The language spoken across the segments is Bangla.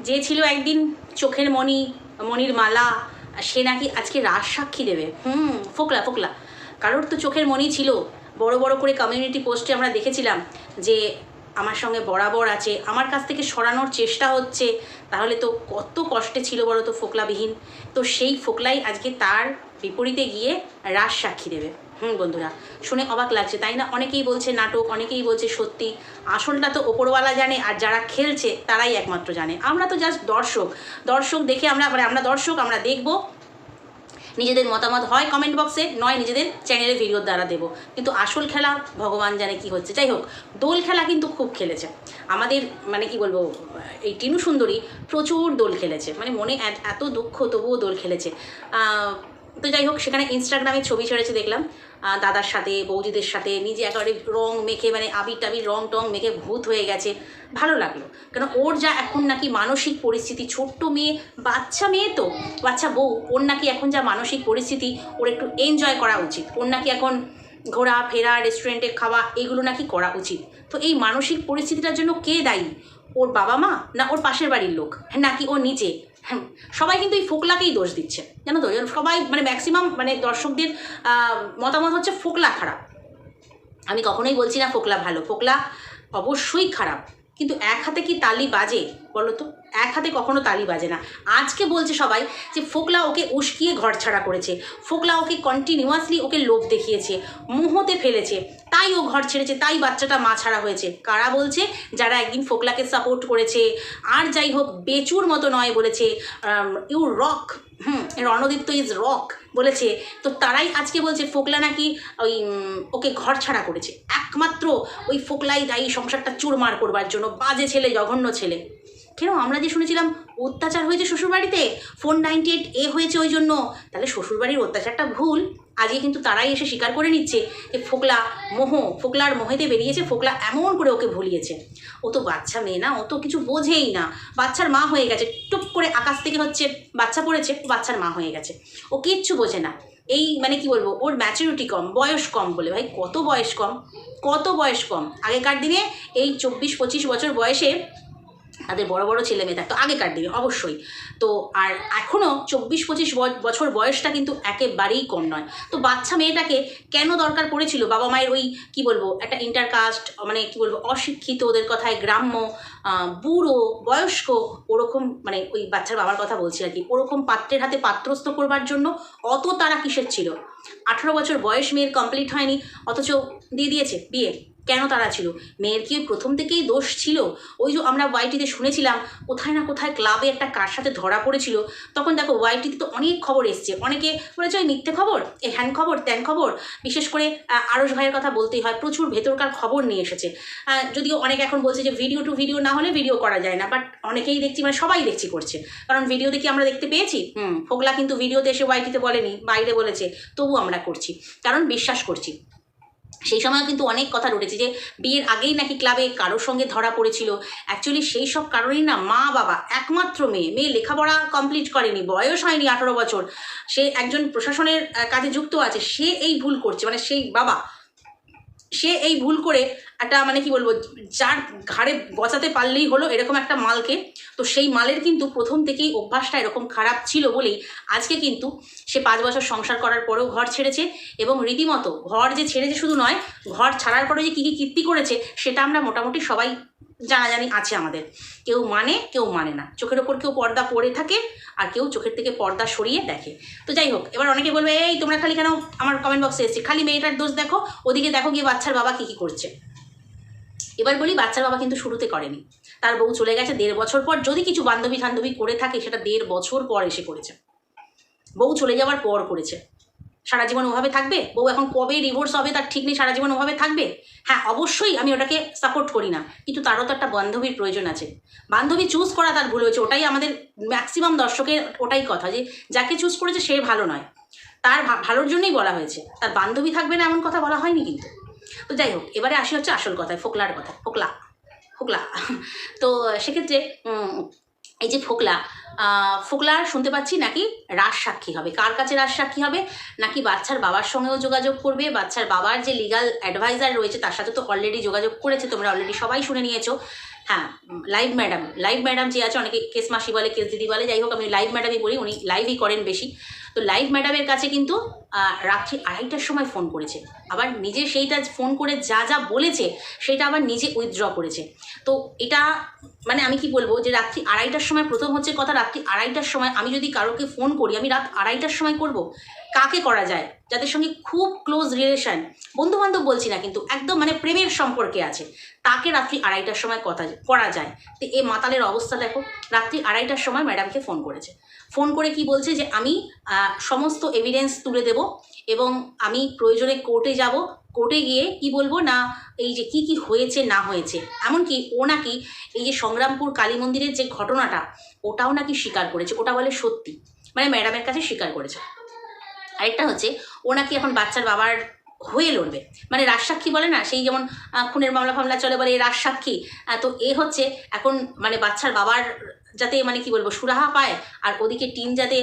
যে ছিল একদিন চোখের মণি মণির মালা সে নাকি আজকে রাজ সাক্ষী দেবে। হুম। ফোকলা ফোকলা। কারোর তো চোখের মণি ছিল। বড় বড় করে কমিউনিটি পোস্টে আমরা দেখেছিলাম যে আমার সঙ্গে বরাবর আছে আমার কাছ থেকে সরানোর চেষ্টা হচ্ছে। তাহলে তো কত কষ্টে ছিল বড় তো ফোকলাবিহীন। তো সেই ফোকলাই আজকে তার বিপরীতে গিয়ে রাজ সাক্ষী দেবে। হুম, বন্ধুরা। শুনে অবাক লাগছে, তাই না? অনেকেই বলছে নাটক, অনেকেই বলছে সত্যি। আসলটা তো ওপরওয়ালা জানে, আর যারা খেলছে, তারাই একমাত্র জানে। আমরা তো জাস্ট দর্শক। দর্শক দেখে আমরা মানে আমরা দর্শক, আমরা দেখব। নিজেদের মতামত হয় কমেন্ট বক্সে নয় নিজেদের চ্যানেলে ভিডিওর দ্বারা দেবো। কিন্তু আসল খেলা ভগবান জানে কি হচ্ছে। যাই হোক, দোল খেলা কিন্তু খুব খেলেছে। আমাদের মানে কি বলব, এই টিনু সুন্দরী প্রচুর দোল খেলেছে। মানে মনে এত- দুঃখ, তবুও দোল খেলেছে। তো যাই হোক, সেখানে ইনস্টাগ্রামে ছবি ছেড়েছে, দেখলাম। দাদার সাথে, বৌদিদের সাথে, নিজে একেবারে রং মেখে মানে আবির টাবির রং টং মেখে ভূত হয়ে গেছে। ভালো লাগল। কেন, ওর যা এখন নাকি মানসিক পরিস্থিতি, ছোট্ট মেয়ে, বাচ্চা মেয়ে তো, বাচ্চা বউ, ওর নাকি এখন যা মানসিক পরিস্থিতি, ওর একটু এনজয় করা উচিত। ওর নাকি এখন ঘোরা, ফেরা রেস্টুরেন্টে খাওয়া, এগুলো নাকি করা উচিত। তো এই মানসিক পরিস্থিতিটার জন্য কে দায়ী? ওর বাবা মা না ওর পাশের বাড়ির লোক? নাকি ও নিজে? হ্যাঁ সবাই কিন্তু এই ফোকলাকেই দোষ দিচ্ছে, জানো তো? সবাই মানে ম্যাক্সিমাম মানে দর্শকদের মতামত হচ্ছে ফোকলা খারাপ। আমি কখনোই বলছি না ফোকলা ভালো, ফোকলা অবশ্যই খারাপ। কিন্তু এক হাতে কি তালি বাজে? বলো তো? এক হাতে কখনো তালি বাজে না। আজকে বলছে সবাই যে ফোকলা ওকে উস্কিয়ে ঘর ছাড়া করেছে। ফোকলা ওকে কন্টিনিউয়াসলি ওকে লোভ দেখিয়েছে, মুহতে ফেলেছে। তাই ও ঘর ছেড়েছে, তাই বাচ্চাটা মা ছাড়া হয়েছে। কারা বলছে? যারা একদিন ফোকলাকে সাপোর্ট করেছে। আর যাই হোক, বেচুর মতো নয় বলেছে। ইউ রক হুম রণদীপ তো ইজ রক বলেছে। তো তারাই আজকে বলছে ফোকলা নাকি ওই ওকে ঘর ছাড়া করেছে। একমাত্র ওই ফোকলাই দায়ী সংসারটা চুরমার করবার জন্য। বাজে ছেলে, জঘন্য ছেলে। কেন? আমরা যে শুনেছিলাম অত্যাচার হয়েছে শ্বশুরবাড়িতে ফোর নাইনটি এইট এ হয়েছে ওই জন্য। তাহলে শ্বশুরবাড়ির অত্যাচারটা ভুল। আজকে কিন্তু তারাই এসে স্বীকার করে নিচ্ছে যে ফোকলা মোহ, ফোকলার মোহেতে বেরিয়েছে, ফোকলা এমন করে ওকে ভুলিয়েছে। ও তো বাচ্চা মেয়ে না, ও তো কিছু বোঝেই না। বাচ্চার মা হয়ে গেছে, টুপ করে আকাশ থেকে হচ্ছে বাচ্চা পড়েছে, বাচ্চার মা হয়ে গেছে। ও কিচ্ছু বোঝে না। এই মানে কি বলব, ওর ম্যাচুরিটি কম, বয়স কম বলে। ভাই, কত বয়স কম? কত বয়স কম? আগেকার দিনে এই চব্বিশ পঁচিশ বছর বয়সে তাদের বড় বড় ছেলে মেয়ে থাকতো আগেকার দিনে, অবশ্যই। তো আর এখনও চব্বিশ পঁচিশ বছর বয়সটা কিন্তু একেবারেই কম নয়। তো বাচ্চা মেয়েটাকে কেন দরকার পড়েছিল? বাবা মায়ের ওই, কি বলব, একটা ইন্টারকাস্ট মানে কি বলব, অশিক্ষিত ওদের কথায় গ্রাম্য বুড়ো, বয়স্ক, ওরকম মানে ওই বাচ্চার বাবার কথা বলছি আর কি, ওরকম পাত্রের হাতে পাত্রস্থ করবার জন্য অত তারা কিসের ছিল? আঠারো বছর বয়স মেয়ের কমপ্লিট হয়নি, অথচ দিয়ে দিয়েছে, বিয়ে। কেন তারা ছিল? মেয়ের কি প্রথম থেকেই দোষ ছিল? ওই যে আমরা ওয়াইটিতে শুনেছিলাম, কোথায় না কোথায় ক্লাবে একটা কার সাথে ধরা পড়েছিল? তখন দেখো ওয়াইটিতে তো অনেক খবর এসছে। অনেকে বলেছে, ওই মিথ্যে খবর? এ হ্যান খবর, ত্যান খবর? বিশেষ করে আরশ ভাইয়ের কথা বলতেই হয়, প্রচুর ভেতরকার খবর নিয়ে এসেছে। যদিও অনেকে এখন বলছে যে, ভিডিও টু ভিডিও না হলে ভিডিও করা যায় না বাট অনেকেই দেখছি মানে সবাই দেখছি করছে। কারণ ভিডিও দেখি আমরা দেখতে পেয়েছি? হুম ফোকলা কিন্তু ভিডিওতে এসে ওয়াইটিতে বলেনি, বাইরে বলেছে, তবু আমরা করছি। কারণ বিশ্বাস করছি। সেই সময়ও কিন্তু অনেক কথা রটেছে যে বিয়ের আগেই নাকি ক্লাবে কারোর সঙ্গে ধরা পড়েছিল। অ্যাকচুয়ালি সেই সব কারণেই না মা বাবা, একমাত্র মেয়ে। মেয়ে লেখাপড়া কমপ্লিট করেনি, বয়স হয়নি আঠারো বছর। সে একজন প্রশাসনের কাজে যুক্ত আছে, সে এই ভুল করছে। মানে সেই বাবা সে এই ভুল করে একটা মানে কি বলব, যার ঘাড়ে গচাতে পারলেই হলো এরকম একটা মালকে। তো সেই মালের কিন্তু প্রথম থেকেই অভ্যাসটা এরকম খারাপ ছিল বলেই আজকে কিন্তু সে পাঁচ বছর সংসার করার পরেও ঘর ছেড়েছে এবং রীতিমতো ঘর যে ছেড়েছে শুধু নয়, ঘর ছাড়ার পরে যে কী কী কীর্তি করেছে সেটা আমরা মোটামুটি সবাই জানাজানি আছে আমাদের। কেউ মানে কেউ মানে না। চোখের ওপর কেউ পর্দা পরে থাকে আর কেউ চোখের থেকে পর্দা সরিয়ে দেখে। তো যাই হোক, এবার অনেকে বলবে, এই, তোমরা খালি কেন আমার কমেন্ট বক্সে এসেছি? খালি মেয়েটার দোষ দেখো, ওদিকে দেখো গিয়ে বাচ্চার বাবা কী কী করছে? এবার বলি, বাচ্চার বাবা কিন্তু শুরুতে করেনি। তার বউ চলে গেছে দেড় বছর পর। যদি কিছু বান্ধবী ঠান্ধবী করে থাকে, সেটা দেড় বছর পর এসে করেছে। বউ চলে যাওয়ার পর করেছে। সারা জীবন ওভাবে থাকবে? বউ এখন কবে ডিভোর্স হবে? তার ঠিক নেই, সারা জীবন ওভাবে থাকবে? হ্যাঁ অবশ্যই আমি ওটাকে সাপোর্ট করি না। কিন্তু তারও তো একটা বান্ধবীর প্রয়োজন আছে। বান্ধবী চুজ করা তার ভুল হয়েছে। ওটাই আমাদের ম্যাক্সিমাম দর্শকের, ওটাই কথা যে যাকে চুজ করেছে সে ভালো নয়। তার ভালোর জন্যই বলা হয়েছে। তার বান্ধবী থাকবে না এমন কথা বলা হয়নি কিন্তু। তো যাই হোক, এবারে আসি হচ্ছে আসল কথায়, ফোকলার কথা ফোকলা ফোকলা। তো সেক্ষেত্রে এই যে ফোকলা আহ, ফোকলার শুনতে পাচ্ছি নাকি? রাজ সাক্ষী হবে। কার কাছে রাজ সাক্ষী হবে? নাকি বাচ্চার বাবার সঙ্গেও যোগাযোগ করবে? বাচ্চার বাবার যে লিগাল অ্যাডভাইজার রয়েছে তার সাথে তো অলরেডি যোগাযোগ করেছে তোমরা অলরেডি সবাই শুনে নিয়েছো। হ্যাঁ লাইভ ম্যাডাম লাইভ ম্যাডাম যে আছে অনেকে কেস মাসি বলে কেস দিদি বলে যাই হোক আমি লাইভ ম্যাডামই বলি উনি লাইভই করেন বেশি। তো লাইভ ম্যাডামের কাছে কিন্তু রাত্রি আড়াইটার সময় ফোন করেছে। আবার নিজে সেইটা ফোন করে যা যা বলেছে সেটা আবার নিজে উইথড্র করেছে। তো এটা মানে আমি কি বলব যে রাত্রি আড়াইটার সময় প্রথম হচ্ছে কথা, রাত্রি আড়াইটার সময় আমি যদি কারোকে ফোন করি, আমি রাত আড়াইটার সময় করব? কাকে করা যায়? যাদের সঙ্গে খুব ক্লোজ রিলেশন বন্ধু বান্ধব বলছি না কিন্তু একদম মানে প্রেমের সম্পর্কে আছে, তাকে রাত্রি আড়াইটার সময় কথা করা যায়। তো এ মাতালের অবস্থা দেখো, রাত্রি আড়াইটার সময় ম্যাডামকে ফোন করেছে। ফোন করে কি বলছে যে আমি সমস্ত এভিডেন্স তুলে দেব এবং আমি প্রয়োজনে কোর্টে যাব। কোর্টে গিয়ে কি বলব না, এই যে কি কি হয়েছে, না হয়েছে। এমনকি ও নাকি এই যে সংগ্রামপুর কালী মন্দিরের যে ঘটনাটা, ওটাও নাকি স্বীকার করেছে। ওটা বলে সত্যি। মানে ম্যাডামের কাছে স্বীকার করেছে। আরেকটা হচ্ছে, ও নাকি এখন বাচ্চার বাবার হয়ে লড়বে। মানে রাজসাক্ষী বলে না, সেই যেমন খুনের মামলা ফামলা চলে বলে রাজসাক্ষী তো এ হচ্ছে এখন মানে বাচ্চার বাবার যাতে মানে কি বলব, সুরাহা পায় আর ওদিকে টিম যাতে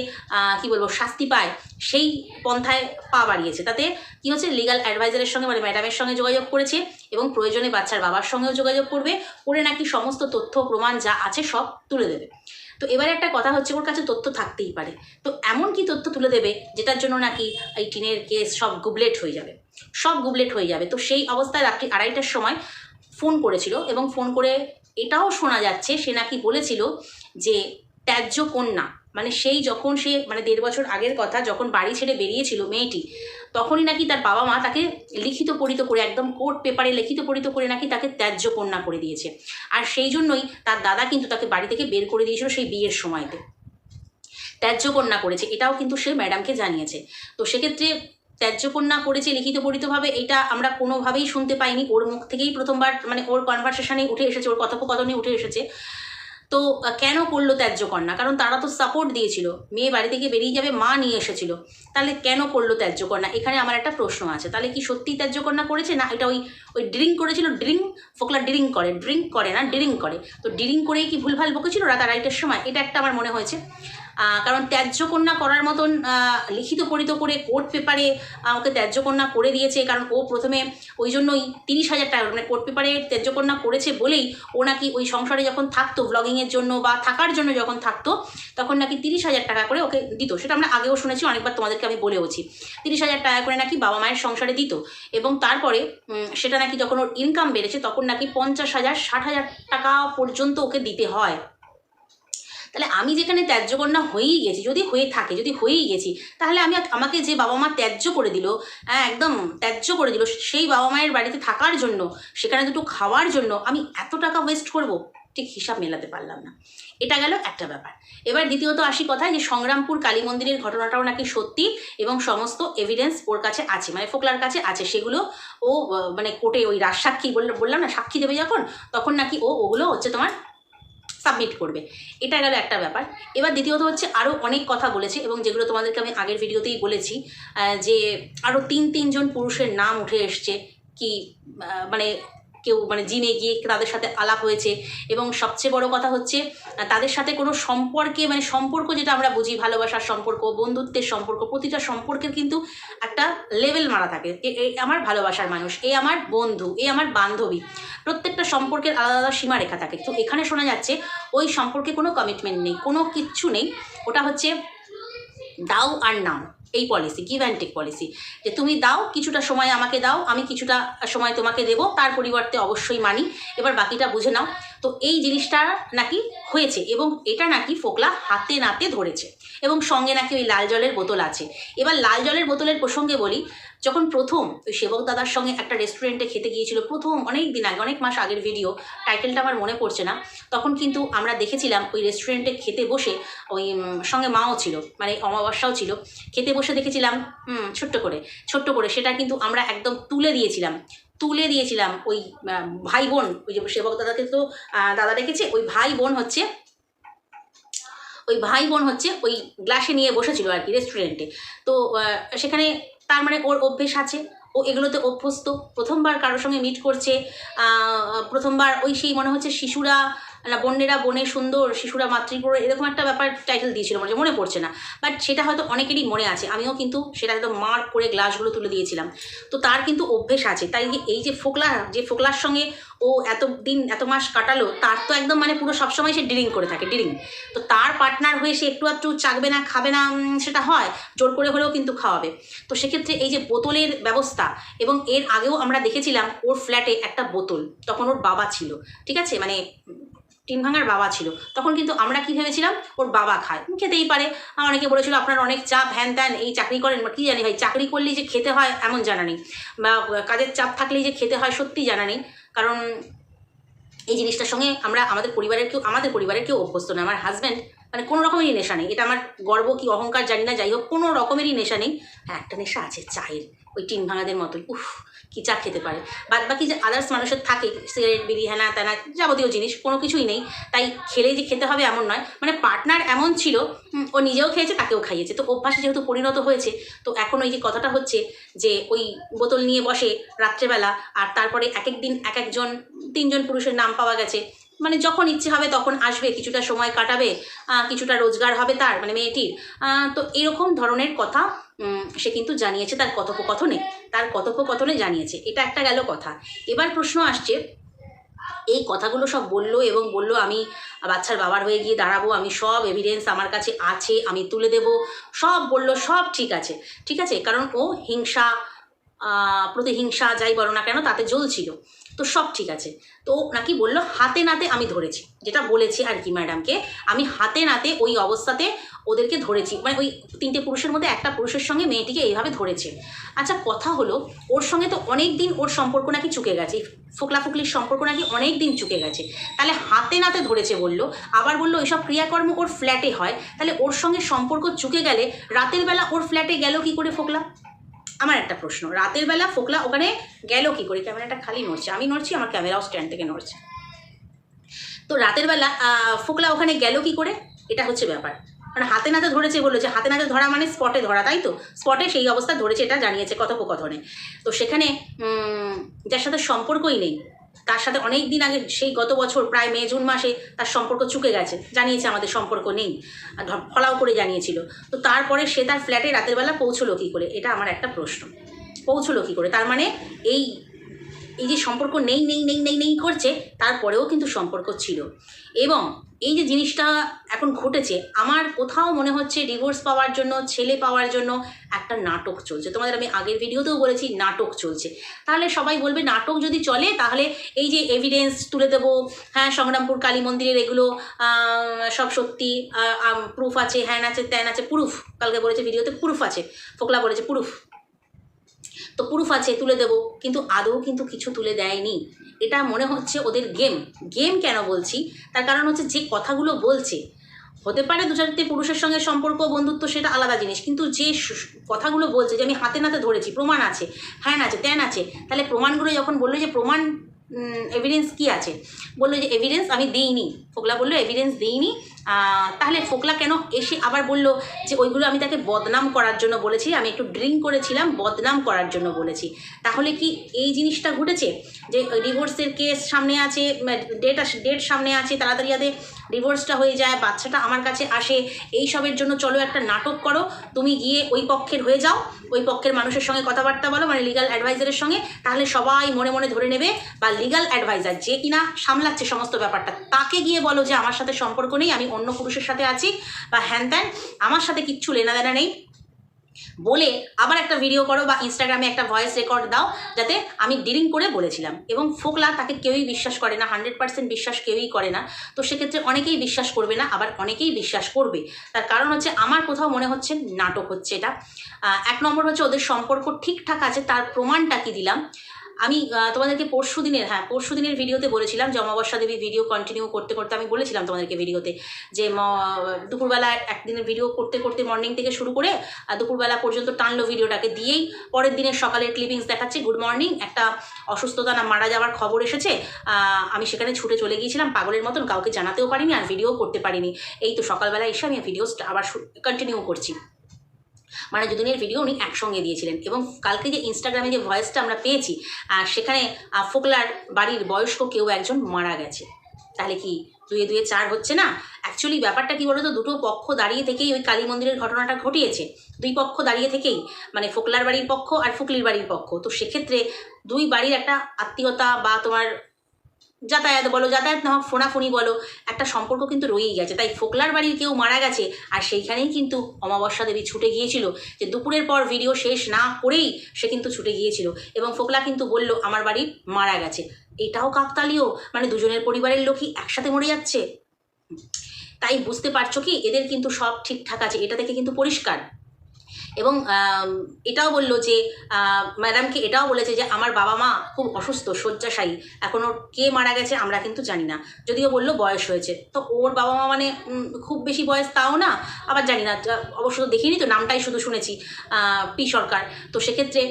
কি বলব, শাস্তি পায়, সেই পন্থায় পা বাড়িয়েছে। তাতে কি হচ্ছে লিগাল অ্যাডভাইজারের সঙ্গে মানে ম্যাডামের সঙ্গে যোগাযোগ করেছে এবং প্রয়োজনে বাচ্চার বাবার সঙ্গেও যোগাযোগ করবে, করে নাকি সমস্ত তথ্য, প্রমাণ যা আছে সব তুলে দেবে। তো এবারে একটা কথা হচ্ছে ওর কাছে তথ্য থাকতেই পারে। তো এমন কি তথ্য তুলে দেবে যেটার জন্য নাকি এই টিনের কেস সব গুবলেট হয়ে যাবে? সব গুবলেট হয়ে যাবে। তো সেই অবস্থায় রাত্রি আড়াইটার সময় ফোন করেছিল এবং ফোন করে এটাও শোনা যাচ্ছে, সে নাকি বলেছিল যে ত্যায্য কন্যা মানে সেই যখন সে মানে দেড় বছর আগের কথা, যখন বাড়ি ছেড়ে বেরিয়েছিল মেয়েটি, তখনই নাকি তার বাবা মা তাকে লিখিত পড়িত করে, একদম কোর্ট পেপারে লিখিত পড়িত করে নাকি তাকে ত্যায্য কন্যা করে দিয়েছে। আর সেই জন্যই তার দাদা কিন্তু তাকে বাড়ি থেকে বের করে দিয়েছিল সেই বিয়ের সময়তে। ত্যায্য কন্যা করেছে, এটাও কিন্তু সে ম্যাডামকে জানিয়েছে। তো সেক্ষেত্রে ত্যায্য কন্যা করেছে লিখিত পরিতভাবে এটা আমরা কোনোভাবেই শুনতে পাইনি। ওর মুখ থেকেই প্রথমবার মানে ওর কনভারসেশনে উঠে এসেছে, ওর কথোপকথনে উঠে এসেছে। তো কেন করল ত্যায্য কন্যা কারণ তারা তো সাপোর্ট দিয়েছিল। মেয়ে বাড়ি থেকে বেরিয়ে যাবে, মা নিয়ে এসেছিল। তাহলে কেন করল ত্যায্য কন্যা এখানে আমার একটা প্রশ্ন আছে। তাহলে কি সত্যিই ত্যায্য কন্যা করেছে? না, এটা ওই ওই ড্রিঙ্ক করেছিল? ড্রিঙ্ক? ফোকলা ড্রিঙ্ক করে। ড্রিঙ্ক করে না, ড্রিঙ্ক করে। তো ড্রিঙ্ক করেই কি ভুলভাল বকেছিল রাত আড়াইটার সময়? এটা একটা আমার মনে হয়েছে। কারণ ত্যায্য কন্যা করার মতন লিখিত পরিত করে কোর্ট পেপারে ওকে ত্যায্য কন্যা করে দিয়েছে। কারণ ও প্রথমে ওই জন্যই তিরিশ হাজার টাকা মানে কোর্ট পেপারে ত্যায্য কন্যা করেছে বলেই ও নাকি ওই সংসারে যখন থাকতো ব্লগিংয়ের জন্য বা থাকার জন্য যখন থাকতো, তখন নাকি তিরিশ হাজার টাকা করে ওকে দিত। সেটা আমরা আগেও শুনেছি, অনেকবার তোমাদেরকে আমি বলেওছি। তিরিশ হাজার টাকা করে নাকি বাবা মায়ের সংসারে দিত এবং তারপরে সেটা নাকি যখন ওর ইনকাম বেড়েছে, তখন নাকি পঞ্চাশ হাজার, ষাট হাজার টাকা পর্যন্ত ওকে দিতে হয়। তাহলে আমি যেখানে ত্যায্য কন্যা হয়েই গেছি, যদি হয়ে থাকে, যদি হয়েই গেছি, তাহলে আমি আমাকে যে বাবা মা ত্যায্য করে দিল হ্যাঁ একদম ত্যায্য করে দিল, সেই বাবা মায়ের বাড়িতে থাকার জন্য, সেখানে দুটো খাওয়ার জন্য আমি এত টাকা ওয়েস্ট করব? ঠিক হিসাব মেলাতে পারলাম না। এটা গেল একটা ব্যাপার। এবার দ্বিতীয়ত আসি কথায় যে সংগ্রামপুর কালী মন্দিরের ঘটনাটাও নাকি সত্যি এবং সমস্ত এভিডেন্স ওর কাছে আছে মানে ফোকলার কাছে আছে। সেগুলো ও মানে কোর্টে ওই রাজ সাক্ষী বললে বললাম না, সাক্ষী দেবে যখন, তখন নাকি ও ওগুলো হচ্ছে তোমার সাবমিট করবে। এটা গেল একটা ব্যাপার। এবার দ্বিতীয়ত হচ্ছে আরও অনেক কথা বলেছে এবং যেগুলো তোমাদেরকে আমি আগের ভিডিওতেই বলেছি যে আরও তিন, তিনজন পুরুষের নাম উঠে এসছে, কি মানে কেউ মানে জিনে গিয়ে তাদের সাথে আলাপ হয়েছে। এবং সবচেয়ে বড় কথা হচ্ছে, তাদের সাথে কোনো সম্পর্কে মানে সম্পর্ক যেটা আমরা বুঝি, ভালোবাসার সম্পর্ক, বন্ধুত্বের সম্পর্ক, প্রতিটা সম্পর্কের কিন্তু একটা লেভেল মারা থাকে। এ এ আমার ভালোবাসার মানুষ, এ আমার বন্ধু, এ আমার বান্ধবী, প্রত্যেকটা সম্পর্কের আলাদা আলাদা সীমারেখা থাকে। তো এখানে শোনা যাচ্ছে, ওই সম্পর্কে কোনো কমিটমেন্ট নেই, কোনো কিচ্ছু নেই। ওটা হচ্ছে দাও আর নাও। এই policy give and take policy যে তুমি দাও, কিছুটা সময় আমাকে দাও, আমি কিছুটা সময় তোমাকে দেব, তার পরিবর্তে অবশ্যই মানি এবার বাকিটা বুঝে নাও। তো এই জিনিসটা নাকি হয়েছে এবং এটা নাকি ফোকলা হাতে নাতে ধরেছে। এবং সঙ্গে নাকি ওই লাল জলের বোতল আছে। এবার লাল জলের বোতলের প্রসঙ্গে বলি যখন প্রথম ওই সেবক দাদার সঙ্গে একটা রেস্টুরেন্টে খেতে গিয়েছিল, প্রথম অনেক দিন আগে, অনেক মাস আগের ভিডিও টাইটেলটা আমার মনে পড়ছে না, তখন কিন্তু আমরা দেখেছিলাম ওই রেস্টুরেন্টে খেতে বসে ওই সঙ্গে মাও ছিল মানে অমাবস্যাও ছিল, খেতে বসে দেখেছিলাম হুম ছোট্ট করে ছোট্ট করে, সেটা কিন্তু আমরা একদম তুলে দিয়েছিলাম তুলে দিয়েছিলাম ওই ভাই বোন, ওই যে সেবক দাদাকে তো দাদা রেখেছে ওই ভাই বোন হচ্ছে, ওই ভাই বোন হচ্ছে ওই গ্লাসে নিয়ে বসেছিল আর কি রেস্টুরেন্টে তো সেখানে তার মানে ওর অভ্যেস আছে। ও এগুলোতে অভ্যস্ত। প্রথমবার কারোর সঙ্গে মিট করছে প্রথমবার ওই সেই মনে হচ্ছে শিশুরা না বন্যেরা, বনে সুন্দর, শিশুরা মাতৃপুর এরকম একটা ব্যাপার টাইটেল দিয়েছিল মানে মনে পড়ছে না। বাট সেটা হয়তো অনেকেরই মনে আছে, আমিও কিন্তু সেটা হয়তো মার্ক করে গ্লাসগুলো তুলে দিয়েছিলাম। তো তার কিন্তু অভ্যেস আছে, তাই এই যে ফোকলা, যে ফোকলার সঙ্গে ও এত দিন এত মাস কাটালো, তার তো একদম মানে পুরো সবসময় সে ডিরিং করে থাকে ডিরিং তো তার পার্টনার হয়ে সে একটু একটু চাকবে না, খাবে না সেটা হয়, জোর করে হলেও কিন্তু খাওয়াবে। তো সেক্ষেত্রে এই যে বোতলের ব্যবস্থা, এবং এর আগেও আমরা দেখেছিলাম ওর ফ্ল্যাটে একটা বোতল, তখন ওর বাবা ছিল, ঠিক আছে? মানে টিন ভাঙার বাবা ছিল। তখন কিন্তু আমরা কি ভেবেছিলাম? ওর বাবা খায়। খেতেই পারে। অনেকে বলেছিল, আপনার অনেক চাপ হ্যান ত্যান, এই চাকরি করেন? বা কী জানি ভাই, চাকরি করলেই যে খেতে হয় এমন জানা নেই। বা কাজের চাপ থাকলেই যে খেতে হয় সত্যি জানা নেই। কারণ এই জিনিসটার সঙ্গে আমরা আমাদের পরিবারের কেউ, আমাদের পরিবারের কেউ অভ্যস্ত না আমার হাজব্যান্ড মানে কোনো রকমেরই নেশা নেই। এটা আমার গর্ব কি অহংকার জানি না। যাই হোক, কোনো রকমেরই নেশা নেই। হ্যাঁ একটা নেশা আছে, চায়ের। ওই টিন ভাঙাদের মতোই। উফ কি চা খেতে পারে? বাদ বাকি যে আদার্স মানুষের থাকে সিগারেট বিড়ি হ্যানা ত্যানা যাবতীয় জিনিস, কোনো কিছুই নেই। তাই খেলেই যে খেতে হবে এমন নয়। মানে পার্টনার এমন ছিল ও নিজেও খেয়েছে, তাকেও খাইয়েছে। তো অভ্যাসে যেহেতু পরিণত হয়েছে, তো এখন ওই যে কথাটা হচ্ছে যে ওই বোতল নিয়ে বসে রাত্রেবেলা আর তারপরে এক এক দিন এক একজন, তিনজন পুরুষের নাম পাওয়া গেছে। মানে যখন ইচ্ছে হবে তখন আসবে, কিছুটা সময় কাটাবে কিছুটা রোজগার হবে তার মানে মেয়েটির। তো এরকম ধরনের কথা সে কিন্তু জানিয়েছে তার কথোপকথনে। তার কথোপকথনে জানিয়েছে। এটা একটা গেল কথা। এবার প্রশ্ন আসছে, এই কথাগুলো সব বলল এবং বলল, আমি বাচ্চার বাবার হয়ে গিয়ে দাঁড়াবো, আমি সব এভিডেন্স আমার কাছে আছে, আমি তুলে দেব, সব বলল, সব ঠিক আছে। ঠিক আছে? কারণ ও হিংসা প্রতিহিংসা যাই বলো না কেন, তাতে জ্বলছিল। তো সব ঠিক আছে। তো নাকি বলল, হাতে নাতে আমি ধরেছি। যেটা বলেছি আর কি ম্যাডামকে আমি হাতে নাতে ওই অবস্থাতে ওদেরকে ধরেছি। মানে ওই তিনটে পুরুষের মধ্যে একটা পুরুষের সঙ্গে মেয়েটিকে এইভাবে ধরেছে। আচ্ছা কথা হলো, ওর সঙ্গে তো অনেক দিন ওর সম্পর্ক নাকি চুকে গেছে। ফোকলা ফুকলির সম্পর্ক নাকি অনেক দিন চুকে গেছে। তাহলে হাতে নাতে ধরেছে বলল, আবার বলল এইসব ক্রিয়াকর্ম ওর ফ্ল্যাটে হয়। তাহলে ওর সঙ্গে সম্পর্ক চুকে গেলে রাতের বেলা ওর ফ্ল্যাটে গেল কি করে ফোকলা? আমার একটা প্রশ্ন। রাতের বেলা ফোকলা ওখানে গেল কি করে? ক্যামেরাটা খালি নড়ছে। আমি নড়ছি, আমার ক্যামেরাও স্ট্যান্ড থেকে নড়ছে। তো রাতের বেলা ফোকলা ওখানে গেল কি করে? এটা হচ্ছে ব্যাপার। মানে হাতে নাতে ধরেছে বলল যে, হাতে নাতে ধরা মানে স্পটে ধরা, তাই তো? স্পটে সেই অবস্থা ধরেছে, এটা জানিয়েছে কথোপকথনে। তো সেখানে যার সাথে সম্পর্কই নেই তার সাথে অনেক দিন আগে, সেই গত বছর প্রায় মে, জুন মাসে তার সম্পর্ক চুকে গেছে, জানিয়েছে আমাদের সম্পর্ক নেই ফলাও করে জানিয়েছিল। তো তারপরে সে তার ফ্ল্যাটে রাতের বেলা পৌঁছলো কী করে? এটা আমার একটা প্রশ্ন। পৌঁছলো কী করে? তার মানে এই এই যে সম্পর্ক নেই নেই নেই নেই নেই করছে, তারপরেও কিন্তু সম্পর্ক ছিল। এবং এই যে জিনিসটা এখন ঘটেছে, আমার কোথাও মনে হচ্ছে ডিভোর্স পাওয়ার জন্য, ছেলে পাওয়ার জন্য একটা নাটক চলছে। তোমাদের আমি আগের ভিডিওতেও বলেছি, নাটক চলছে। তাহলে সবাই বলবে, নাটক যদি চলে, তাহলে এই যে এভিডেন্স তুলে দেবো। হ্যাঁ সংগ্রামপুর, কালী মন্দিরের এগুলো সব সত্যি প্রুফ আছে, হ্যান আছে, ত্যান আছে প্রুফ কালকে বলেছে, ভিডিওতে প্রুফ আছে। ফোকলা বলেছে প্রুফ তো প্রুফ আছে, তুলে দেবো। কিন্তু আদৌ কিন্তু কিছু তুলে দেয়নি। এটা মনে হচ্ছে ওদের গেম গেম কেন বলছি? তার কারণ হচ্ছে যে কথাগুলো বলছে, হতে পারে দু চারটে পুরুষের সঙ্গে সম্পর্ক বন্ধুত্ব সেটা আলাদা জিনিস, কিন্তু যে কথাগুলো বলছে যে আমি হাতে নাতে ধরেছি, প্রমাণ আছে, হ্যান আছে, ত্যান আছে, তাহলে প্রমাণগুলো যখন বলল যে প্রমাণ এভিডেন্স কি আছে? বলল যে এভিডেন্স আমি দিইনি। ফোকলা বলল এভিডেন্স দিইনি তাহলে ফোকলা কেন এসে আবার বলল যে ওইগুলো আমি তাকে বদনাম করার জন্য বলেছি, আমি একটু ড্রিঙ্ক করেছিলাম, বদনাম করার জন্য বলেছি। তাহলে কি এই জিনিসটা ঘটেছে? যে ডিভোর্সের কেস সামনে আছে ডেট ডেট সামনে আছে, তাড়াতাড়ি যাতে ডিভোর্সটা হয়ে যায়, বাচ্চাটা আমার কাছে আসে এই সবের জন্য চলো একটা নাটক করো, তুমি গিয়ে ওই পক্ষের হয়ে যাও, ওই পক্ষের মানুষের সঙ্গে কথাবার্তা বলো মানে লিগাল অ্যাডভাইজারের সঙ্গে, তাহলে সবাই মনে মনে ধরে নেবে, বা লিগাল অ্যাডভাইজার যে কিনা সামলাচ্ছে সমস্ত ব্যাপারটা, তাকে গিয়ে বলো যে আমার সাথে সম্পর্ক নেই, আমি অন্য পুরুষের সাথে আছি, বা হ্যান ত্যান, আমার সাথে কিচ্ছু লেনাদেনা নেই। বলে আবার একটা ভিডিও করো বা ইনস্টাগ্রামে একটা ভয়েস রেকর্ড দাও, যাতে আমি ডিলিং করে বলেছিলাম। এবং ফোকলা তাকে কেউই বিশ্বাস করে না হান্ড্রেড পার্সেন্ট বিশ্বাস কেউই করে না। তো সেক্ষেত্রে অনেকেই বিশ্বাস করবে না, আবার অনেকেই বিশ্বাস করবে। তার কারণ হচ্ছে আমার কোথাও মনে হচ্ছে নাটক হচ্ছে এটা। এক নম্বর হচ্ছে ওদের সম্পর্ক ঠিকঠাক আছে, তার প্রমাণটা কি দিলাম। আমি তোমাদেরকে পরশু দিনের হ্যাঁ পরশু দিনের ভিডিওতে বলেছিলাম যে অমাবস্যা দেবী ভিডিও কন্টিনিউ করতে করতে আমি বলেছিলাম তোমাদেরকে ভিডিওতে যে দুপুরবেলা একদিনের ভিডিও করতে করতে মর্নিং থেকে শুরু করে আর দুপুরবেলা পর্যন্ত টানলো ভিডিওটাকে দিয়েই পরের দিনের সকালের ক্লিপিংস দেখাচ্ছে। গুড মর্নিং একটা অসুস্থতা না মারা যাওয়ার খবর এসেছে। আমি সেখানে ছুটে চলে গিয়েছিলাম, পাগলের মতন কাউকে জানাতেও পারিনি আর ভিডিও করতে পারিনি। এই তো সকালবেলা এসে আমি ভিডিও আবার কন্টিনিউ করছি। মানে দুদিনের ভিডিও উনি একসঙ্গে দিয়েছিলেন। এবং কালকে যে ইনস্টাগ্রামে যে ভয়েসটা আমরা পেয়েছি আহ, সেখানে ফোকলার বাড়ির বয়স্ক কেউ একজন মারা গেছে। তাহলে কি দুয়ে দুয়ে চার হচ্ছে না? অ্যাকচুয়ালি ব্যাপারটা কি বলতো? দুটো পক্ষ দাঁড়িয়ে থেকেই ওই কালী মন্দিরের ঘটনাটা ঘটিয়েছে। দুই পক্ষ দাঁড়িয়ে থেকেই মানে ফোকলার বাড়ির পক্ষ আর ফুকলির বাড়ির পক্ষ। তো সেক্ষেত্রে দুই বাড়ির একটা আত্মীয়তা বা তোমার যাতায়াত বলো, যাতায়াত না হোক, ফোনাফোনি বলো, একটা সম্পর্ক কিন্তু রয়েই গেছে। তাই ফোকলার বাড়ির কেউ মারা গেছে, আর সেইখানেই কিন্তু অমাবস্যা দেবী ছুটে গিয়েছিল, যে দুপুরের পর ভিডিও শেষ না করেই সে কিন্তু ছুটে গিয়েছিল। এবং ফোকলা কিন্তু বলল, আমার বাড়ি মারা গেছে। এটাও কাকতালীয় মানে দুজনের পরিবারের লোকই একসাথে মরে যাচ্ছে। তাই বুঝতে পারছ কি, এদের কিন্তু সব ঠিকঠাক আছে, এটা থেকে কিন্তু পরিষ্কার। এবং এটাও বলল যে ম্যাডামকে এটাও বলেছে যে, আমার বাবা মা খুব অসুস্থ, শয্যাশায়ী। এখনও কে মারা গেছে আমরা কিন্তু জানি না। যদিও বলল বয়স হয়েছে। তো ওর বাবা মা মানে খুব বেশি বয়স তাও না, আবার জানি না। অবশ্য দেখিনি তো, নামটাই শুধু শুনেছি পি সরকার। তো সেক্ষেত্রে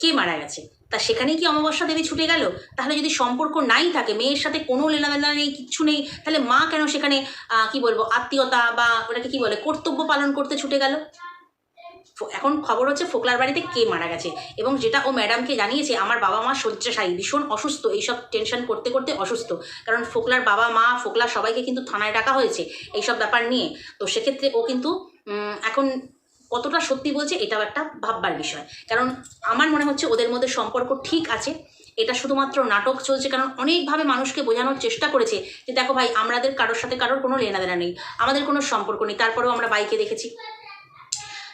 কে মারা গেছে? তা সেখানেই কি অমাবস্যা দেবী ছুটে গেল? তাহলে যদি সম্পর্ক নাই থাকে, মেয়ের সাথে কোনো লেনাদেনা নেই, কিচ্ছু নেই, তাহলে মা কেন সেখানে কি বলব, আত্মীয়তা বা ওটাকে কি বলে, কর্তব্য পালন করতে ছুটে গেল? এখন খবর হচ্ছে ফোকলার বাড়িতে কে মারা গেছে। এবং যেটা ও ম্যাডামকে জানিয়েছে, আমার বাবা মা শয্যাশায়ী ভীষণ অসুস্থ, এইসব টেনশন করতে করতে অসুস্থ। কারণ ফোকলার বাবা মা ফোকলার সবাইকে কিন্তু থানায় ডাকা হয়েছে, এইসব ব্যাপার নিয়ে। তো সেক্ষেত্রে ও কিন্তু এখন কতটা সত্যি বলছে, এটাও একটা ভাববার বিষয়। কারণ আমার মনে হচ্ছে ওদের মধ্যে সম্পর্ক ঠিক আছে। এটা শুধুমাত্র নাটক চলছে, কারণ অনেকভাবে মানুষকে বোঝানোর চেষ্টা করেছে যে, দেখো ভাই, আমাদের কারোর সাথে কারোর কোনো লেনাদেনা নেই, আমাদের কোনো সম্পর্ক নেই, তারপরেও আমরা বাইকে দেখেছি।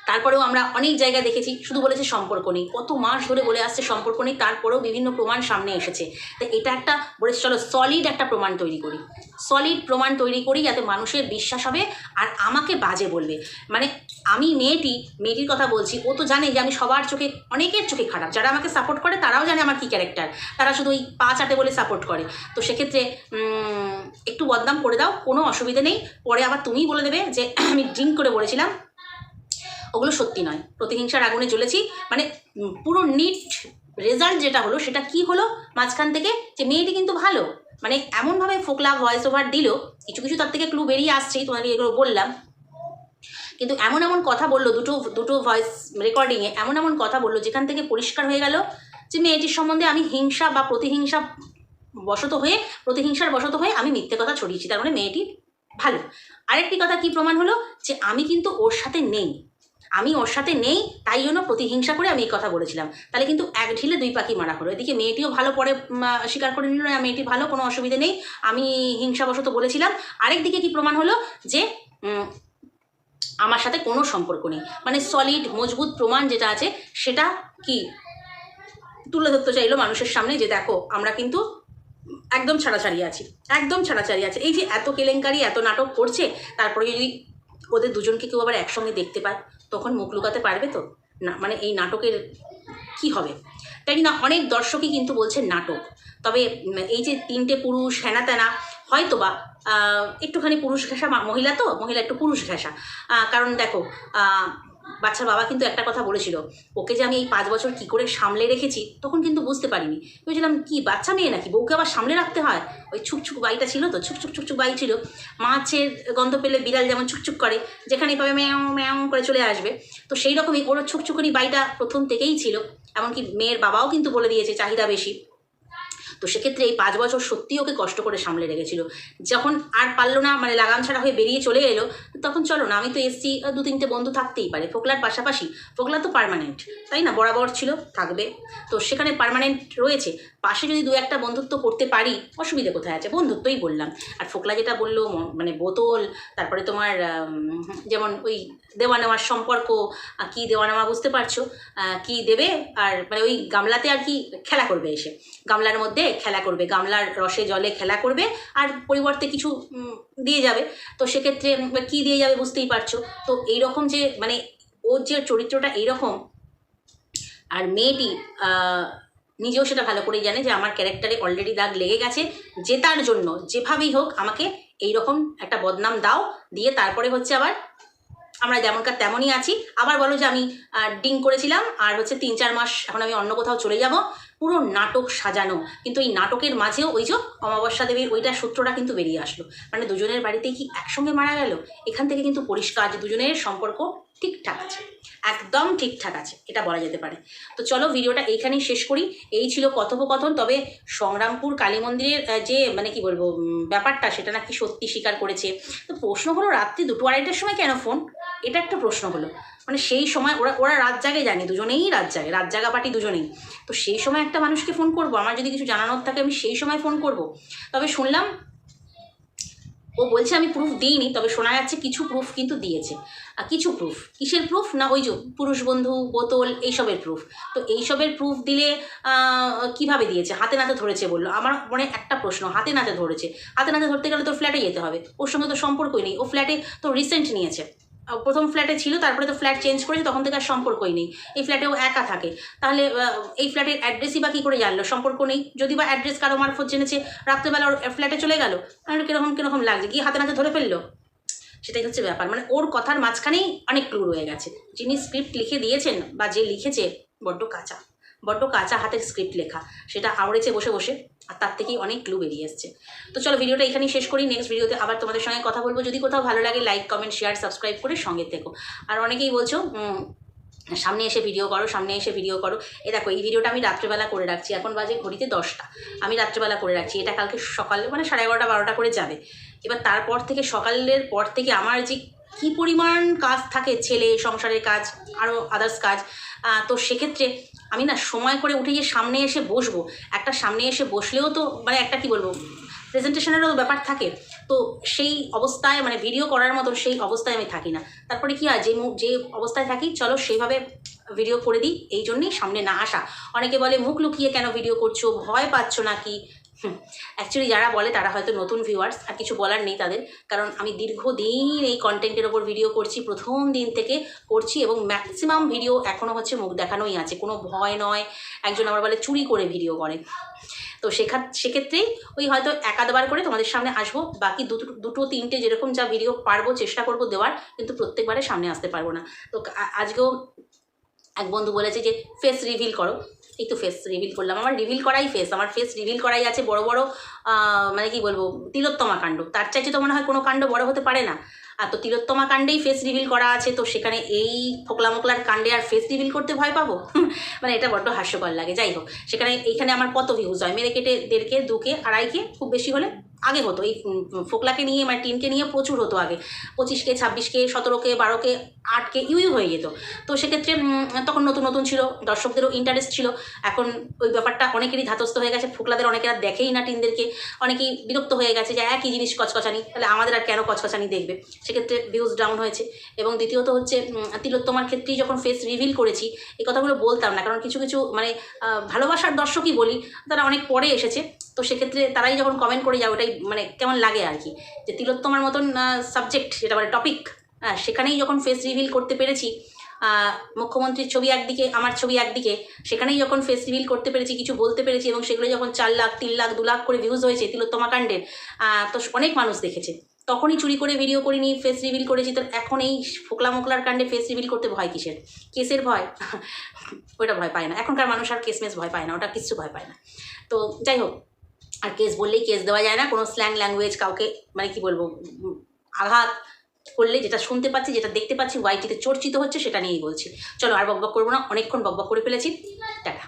তারপরেও আমরা অনেক জায়গায় দেখেছি, শুধু বলেছে সম্পর্ক নেই। কত মাস ধরে বলে আসছে সম্পর্ক নেই, তারপরেও বিভিন্ন প্রমাণ সামনে এসেছে। তো এটা একটা বলেছে, চলো সলিড একটা প্রমাণ তৈরি করি। সলিড প্রমাণ তৈরি করি যাতে মানুষের বিশ্বাস হবে আর আমাকে বাজে বলবে। মানে আমি মেয়েটি, মেয়েটির কথা বলছি, ও তো জানে যে আমি সবার চোখে, অনেকের চোখে খারাপ। যারা আমাকে সাপোর্ট করে, তারাও জানে আমার কী ক্যারেক্টার তারা শুধু ওই পা চাটে বলে সাপোর্ট করে। তো সেক্ষেত্রে একটু বদনাম করে দাও, কোনো অসুবিধে নেই। পরে আবার তুমিই বলে দেবে যে, আমি ড্রিঙ্ক করে বলেছিলাম। ওগুলো সত্যি নয়। প্রতিহিংসার আগুনে জ্বলেছি। মানে পুরো নিট রেজাল্ট যেটা হলো, সেটা কি হলো মাঝখান থেকে যে মেয়েটি কিন্তু ভালো। মানে এমনভাবে ফোকলা ভয়েস ওভার দিল, কিছু কিছু তার থেকে ক্লু বেরিয়ে আসছেই তোমাকে এগুলো বললাম। কিন্তু এমন এমন কথা বলল, দুটো দুটো ভয়েস রেকর্ডিংয়ে এমন এমন কথা বলল, যেখান থেকে পরিষ্কার হয়ে গেল যে মেয়েটির সম্বন্ধে আমি হিংসা বা প্রতিহিংসা বশত হয়ে, প্রতিহিংসার বশত হয়ে আমি মিথ্যে কথা ছড়িয়েছি। তার মানে মেয়েটি ভালো। আরেকটি কথা কি প্রমাণ হলো? যে আমি কিন্তু ওর সাথে নেই। আমি ওর সাথে নেই, তাই জন্য প্রতিহিংসা করে আমি এই কথা বলেছিলাম। তাহলে কিন্তু এক ঢিলে দুই পাখি মারা হলো। এদিকে মেয়েটিও ভালো পরে স্বীকার করে নিল না মেয়েটি ভালো, কোনো অসুবিধে নেই। আমি হিংসাবশত বলেছিলাম। আরেকদিকে কি প্রমাণ হলো? যে আমার সাথে কোনো সম্পর্ক নেই। মানে সলিড মজবুত প্রমাণ যেটা আছে, সেটা কি? তুলে ধরতে চাইলো মানুষের সামনে যে, দেখো, আমরা কিন্তু একদম ছাড়াছাড়ি আছি। একদম ছাড়াছাড়ি আছে। এই যে, এত কেলেঙ্কারি, এত নাটক করছে, তারপরে যদি ওদের দুজনকে কেউ আবার একসঙ্গে দেখতে পায় তখন মুখ লুকাতে পারবে তো? না মানে এই নাটকের কি হবে? তাই না, অনেক দর্শকই কিন্তু বলছে নাটক। তবে এই যে তিনটে পুরুষ হেনা তেনা হয়তো বা একটুখানি পুরুষ ঘেঁষা মহিলা তো? মহিলা একটু পুরুষ ঘেঁষা। কারণ দেখো বাচ্চার বাবা কিন্তু একটা কথা বলেছিল, ওকে যে আমি এই পাঁচ বছর কি করে সামলে রেখেছি, তখন কিন্তু বুঝতে পারিনি। ভেবেছিলাম কি, বাচ্চা মেয়ে নাকি? বউকে আবার সামলে রাখতে হয়? ওই ছুকছুক বাড়িটা ছিল তো, ছুকছুক ছুকছুক বাড়ি ছিল। মাছের গন্ধ পেলে বিড়াল যেমন ছুকছুক করে যেখানে পাবে ম্যাও ম্যাও করে চলে আসবে। তো সেই রকমই ওর ছুকছুকুনি বাড়িটা প্রথম থেকেই ছিল। এমনকি মেয়ের বাবাও কিন্তু বলে দিয়েছে, চাহিদা বেশি। তো সেক্ষেত্রে এই পাঁচ বছর সত্যি ওকে কষ্ট করে সামলে রেখেছিল। যখন আর পারল না মানে লাগাম ছাড়া হয়ে বেরিয়ে চলে এলো, তখন চলো না, আমি তো এসছি দু তিনটে বন্ধু থাকতেই পারে। ফোকলার পাশাপাশি, ফোকলা তো পারমানেন্ট তাই না? বরাবর ছিল, থাকবে। তো সেখানে পারমানেন্ট রয়েছে। পাশে যদি দু একটা বন্ধুত্ব করতে পারি, অসুবিধে কোথায় আছে? বন্ধুত্বই বললাম। আর ফোকলা যেটা বলল মানে বোতল, তারপরে তোমার যেমন ওই দেওয়া নেওয়ার সম্পর্ক কি দেওয়া নেওয়া বুঝতে পারছ? কি দেবে? আর মানে ওই গামলাতে আর কি খেলা করবে এসে। গামলার মধ্যে খেলা করবে, গামলার রসে জলে খেলা করবে আর পরিবর্তে কিছু দিয়ে যাবে। তো সেক্ষেত্রে কি দিয়ে যাবে বুঝতেই পারছ। তো এইরকম যে মানে ওর যে চরিত্রটা এইরকম, আর মেয়েটি নিজেও সেটা ভালো করেই জানে যে আমার ক্যারেক্টারে অলরেডি দাগ লেগে গেছে জেতার জন্য, যেভাবেই হোক আমাকে এইরকম একটা বদনাম দাও, দিয়ে তারপরে হচ্ছে আবার আমরা যেমনকার তেমনই আছি। আবার বলো যে আমি ডিং করেছিলাম, আর হচ্ছে তিন চার মাস এখন আমি অন্য কোথাও চলে যাব। পুরো নাটক সাজানো। কিন্তু এই নাটকের মাঝেও ওই যে অমাবস্যা দেবীর ওইটা সূত্রটা কিন্তু বেরিয়ে আসলো। মানে দুজনের বাড়িতে কি একসঙ্গে মারা গেল? এখান থেকে কিন্তু পরিষ্কার যে দুজনের সম্পর্ক ঠিকঠাক আছে। একদম ঠিকঠাক আছে, এটা বলা যেতে পারে। তো চলো ভিডিওটা এইখানেই শেষ করি। এই ছিল কথোপকথন। তবে সংগ্রামপুর কালী মন্দিরের যে মানে কি বলব ব্যাপারটা, সেটা নাকি সত্যি স্বীকার করেছে। তো প্রশ্ন হলো, রাত্রি দুটো আড়াইটার সময় কেন ফোন এটা একটা প্রশ্ন হলো। মানে সেই সময় ওরা ওরা রাত জাগে জানি, দুজনেই রাত জাগে, রাত জাগা পার্টি দুজনেই। তো সেই সময় একটা মানুষকে ফোন করব, আমার যদি কিছু জানানোর থাকে আমি সেই সময় ফোন করব। তবে শুনলাম, ও বলছে আমি প্রুফ দিইনি, তবে শোনা যাচ্ছে কিছু প্রুফ কিন্তু দিয়েছে। আর কিছু প্রুফ কিসের প্রুফ না ওই যে পুরুষ বন্ধু, বোতল, এইসবের প্রুফ তো এইসবের প্রুফ দিলে কীভাবে দিয়েছে? হাতে নাতে ধরেছে বলল। আমার মনে একটা প্রশ্ন, হাতে নাতে ধরেছে। হাতে নাতে ধরতে গেলে তোর ফ্ল্যাটে যেতে হবে। ওর সঙ্গে তো সম্পর্কই নেই। ও ফ্ল্যাটে তো রিসেন্ট নিয়েছে। প্রথম ফ্ল্যাটে ছিল, তারপরে তো ফ্ল্যাট চেঞ্জ করেছে, তখন থেকে আর সম্পর্কই নেই। এই ফ্ল্যাটেও একা থাকে। তাহলে এই ফ্ল্যাটের অ্যাড্রেসই বা কী করে জানলো? সম্পর্ক নেই। যদি বা অ্যাড্রেস কারও মারফত জেনেছে, রাত্রেবেলা ওর ফ্ল্যাটে চলে গেল, তাহলে কীরকম কীরকম লাগছে? কি হাতে নাতে ধরে ফেলল? সেটাই হচ্ছে ব্যাপার। মানে ওর কথার মাঝখানেই অনেক ক্লু রয়ে গেছে। যিনি স্ক্রিপ্ট লিখে দিয়েছেন বা যে লিখেছে, বড্ড কাঁচা। বড্ড কাঁচা হাতের স্ক্রিপ্ট লেখা। সেটা আওড়েছে বসে বসে, আর তার থেকেই অনেক ক্লু বেরিয়ে এসছে তো চলো ভিডিওটা এখানেই শেষ করি নেক্সট ভিডিওতে আবার তোমাদের সঙ্গে কথা বলব। যদি কোথাও ভালো লাগে লাইক কমেন্ট শেয়ার সাবস্ক্রাইব করে সঙ্গে থেকো। আর অনেকেই বলছো সামনে এসে ভিডিও করো, সামনে এসে ভিডিও করো। এ দেখো, এই ভিডিওটা আমি রাত্রেবেলা করে রাখছি। এখন বাজে ঘড়িতে দশটা। আমি রাত্রেবেলা করে রাখছি। এটা কালকে সকালে মানে সাড়ে এগারোটা, বারোটা করে যাবে। এবার তারপর থেকে সকালের পর থেকে আমার যে কী পরিমাণ কাজ থাকে, ছেলে, সংসারের কাজ আরও আদার্স কাজ তো সেক্ষেত্রে আমি না সময় করে উঠে গিয়ে সামনে এসে বসবো। একটা সামনে এসে বসলেও তো মানে একটা কি বলব প্রেজেন্টেশনেরও ব্যাপার থাকে। তো সেই অবস্থায় মানে ভিডিও করার মতো সেই অবস্থায় আমি থাকি না। তারপরে কি হয়, যে যে অবস্থায় থাকি, চলো সেইভাবে ভিডিও করে দিই, এই জন্যই সামনে না আসা। অনেকে বলে, মুখ লুকিয়ে কেন ভিডিও করছ? ভয় পাচ্ছ নাকি? অ্যাকচুয়ালি যারা বলে তারা হয়তো নতুন ভিউয়ার্স আর কিছু বলার নেই তাদের, কারণ আমি দীর্ঘদিন এই কন্টেন্টের ওপর ভিডিও করছি, প্রথম দিন থেকে করছি এবং ম্যাক্সিমাম ভিডিও এখনও হচ্ছে মুখ দেখানোই আছে। কোনো ভয় নয়, একজন আমার বলে চুরি করে ভিডিও করে। তো সেখা সেক্ষেত্রেই ওই হয়তো একাধবার করে তোমাদের সামনে আসব, বাকি দুটো দুটো, তিনটে যেরকম যা ভিডিও পারব, চেষ্টা করব দেওয়ার, কিন্তু প্রত্যেকবারে সামনে আসতে পারব না। তো আজকেও এক বন্ধু বলেছে যে ফেস রিভিল করো। এই তো ফেস রিভিল করলাম। আমার রিভিল করাই ফেস আমার ফেস রিভিল করাই আছে বড় বড় মানে কি বলব, তিলোত্তমা কাণ্ড। তার চাইতে তো মনে হয় কোনো কাণ্ড বড় হতে পারে না। আর তো তিলোত্তমা কাণ্ডেই ফেস রিভিল করা আছে, তো সেখানে এই ফোকলা মোকলার কাণ্ডে আর ফেস রিভিল করতে ভয় পাবো? মানে এটা বড্ড হাস্যকর লাগে, যাই হোক। সেখানে, এইখানে আমার কত ভিউজ হয়? মেরে কেটে দেড়কে দুকে আড়াইকে খুব বেশি হলে? আগে হতো। এই ফোকলাকে নিয়ে মানে টিনকে নিয়ে প্রচুর হতো আগে। পঁচিশকে, ছাব্বিশকে, সতেরোকে, বারোকে, আটকে ইউই হয়ে যেত। তো সেক্ষেত্রে তখন নতুন নতুন ছিল, দর্শকদেরও ইন্টারেস্ট ছিল। এখন ওই ব্যাপারটা অনেকেরই ধাতস্থ হয়ে গেছে। ফোকলাদের অনেকেরা দেখেই না টিনদেরকে অনেকেই বিরক্ত হয়ে গেছে যে, একই জিনিস কচকচানি। তাহলে আমাদের আর কেন কচকচানি দেখবে? সেক্ষেত্রে ভিউজ ডাউন হয়েছে। এবং দ্বিতীয়ত হচ্ছে তিলোত্তমার ক্ষেত্রেই যখন ফেস রিভিল করেছি, এই কথাগুলো বলতাম না। কারণ কিছু কিছু মানে ভালোবাসার দর্শকই বলি, তারা অনেক পরে এসেছে। তো সেক্ষেত্রে তারাই যখন কমেন্ট করে যায় ওটাই মানে কেমন লাগে আর কি যে তিলোত্তমার মতন সাবজেক্ট যেটা মানে টপিক সেখানেই যখন ফেস রিভিল করতে পেরেছি মুখ্যমন্ত্রীর ছবি একদিকে, আমার ছবি একদিকে, সেখানেই যখন ফেস রিভিল করতে পেরেছি, কিছু বলতে পেরেছি এবং সেগুলো যখন চার লাখ, তিন লাখ, দু লাখ করে ভিউজ হয়েছে তিলোত্তমা কাণ্ডের তো অনেক মানুষ দেখেছে। তখনই চুরি করে ভিডিও করিনি ফেস রিভিল করেছি, তো এখন এই ফোকলা মোকলার কাণ্ডে ফেস রিভিল করতে ভয় কিসের? কেসের ভয়? ওটা ভয় পায় না। এখনকার মানুষ আর কেসমেস ভয় পায় না, ওটা কিচ্ছু ভয় পায় না। তো যাই হোক আর কেস বললেই কেস দেওয়া যায় না, কোনো স্ল্যাং ল্যাঙ্গুয়েজ কাউকে মানে কি বলব, আঘাত করলে যেটা শুনতে পাচ্ছি, যেটা দেখতে পাচ্ছি ওয়াইটিতে চর্চিত হচ্ছে, সেটা নিয়েই বলছি। চলো আর বকবক করব না, অনেকক্ষণ বকবক করে ফেলেছি। টাটা।